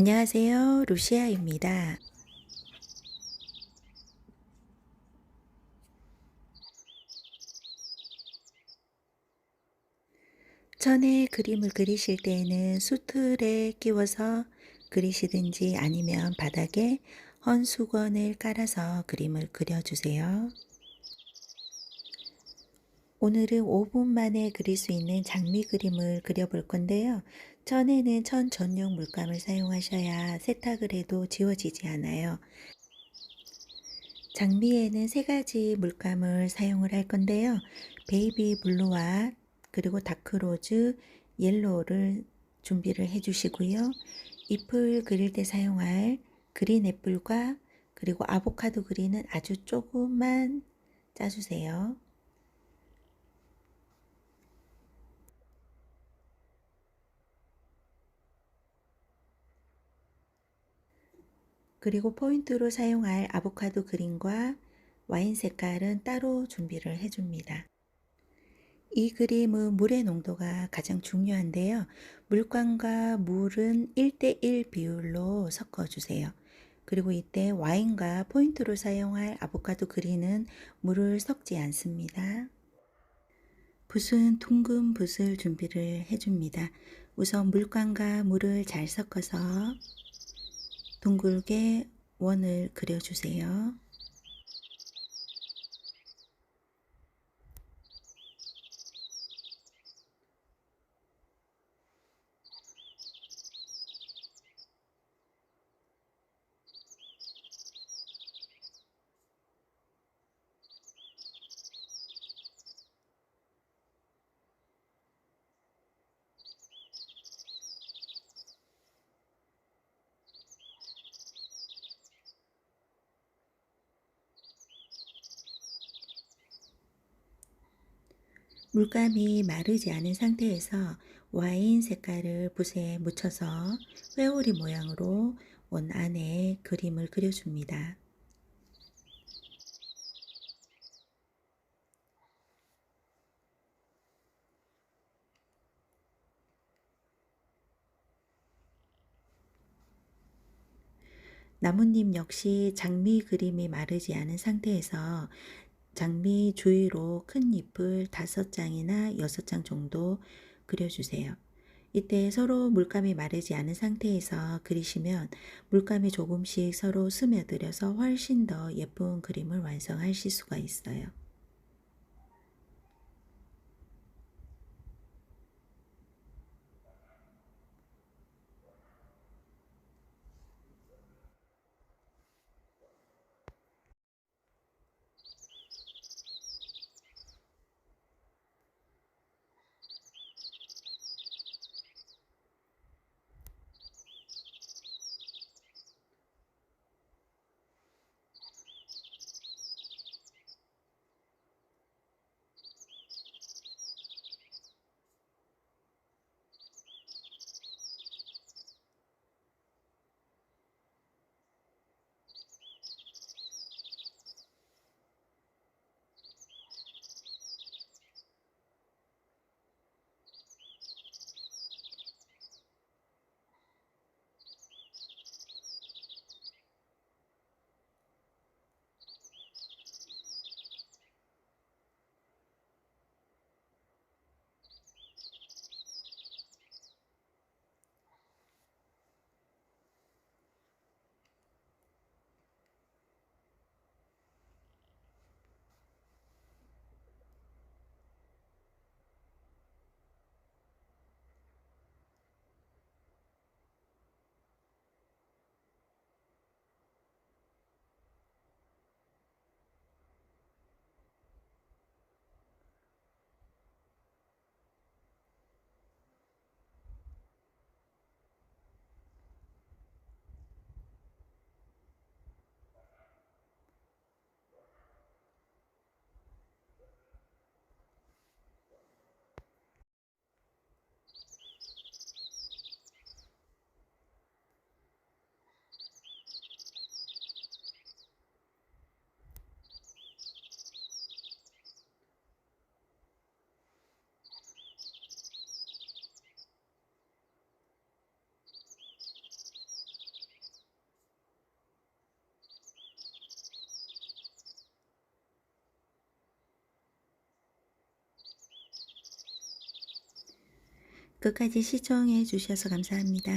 안녕하세요. 루시아입니다. 천에 그림을 그리실 때에는 수틀에 끼워서 그리시든지 아니면 바닥에 헌 수건을 깔아서 그림을 그려주세요. 오늘은 5분 만에 그릴 수 있는 장미 그림을 그려볼 건데요. 천에는 천 전용 물감을 사용하셔야 세탁을 해도 지워지지 않아요. 장미에는 세 가지 물감을 사용을 할 건데요. 베이비 블루와 그리고 다크로즈, 옐로우를 준비를 해 주시고요. 잎을 그릴 때 사용할 그린 애플과 그리고 아보카도 그린은 아주 조금만 짜주세요. 그리고 포인트로 사용할 아보카도 그린과 와인 색깔은 따로 준비를 해줍니다. 이 그림은 물의 농도가 가장 중요한데요. 물광과 물은 1대1 비율로 섞어주세요. 그리고 이때 와인과 포인트로 사용할 아보카도 그린은 물을 섞지 않습니다. 붓은 둥근 붓을 준비를 해줍니다. 우선 물광과 물을 잘 섞어서 둥글게 원을 그려주세요. 물감이 마르지 않은 상태에서 와인 색깔을 붓에 묻혀서 회오리 모양으로 원 안에 그림을 그려줍니다. 나뭇잎 역시 장미 그림이 마르지 않은 상태에서 장미 주위로 큰 잎을 다섯 장이나 여섯 장 정도 그려주세요. 이때 서로 물감이 마르지 않은 상태에서 그리시면 물감이 조금씩 서로 스며들어서 훨씬 더 예쁜 그림을 완성하실 수가 있어요. 끝까지 시청해 주셔서 감사합니다.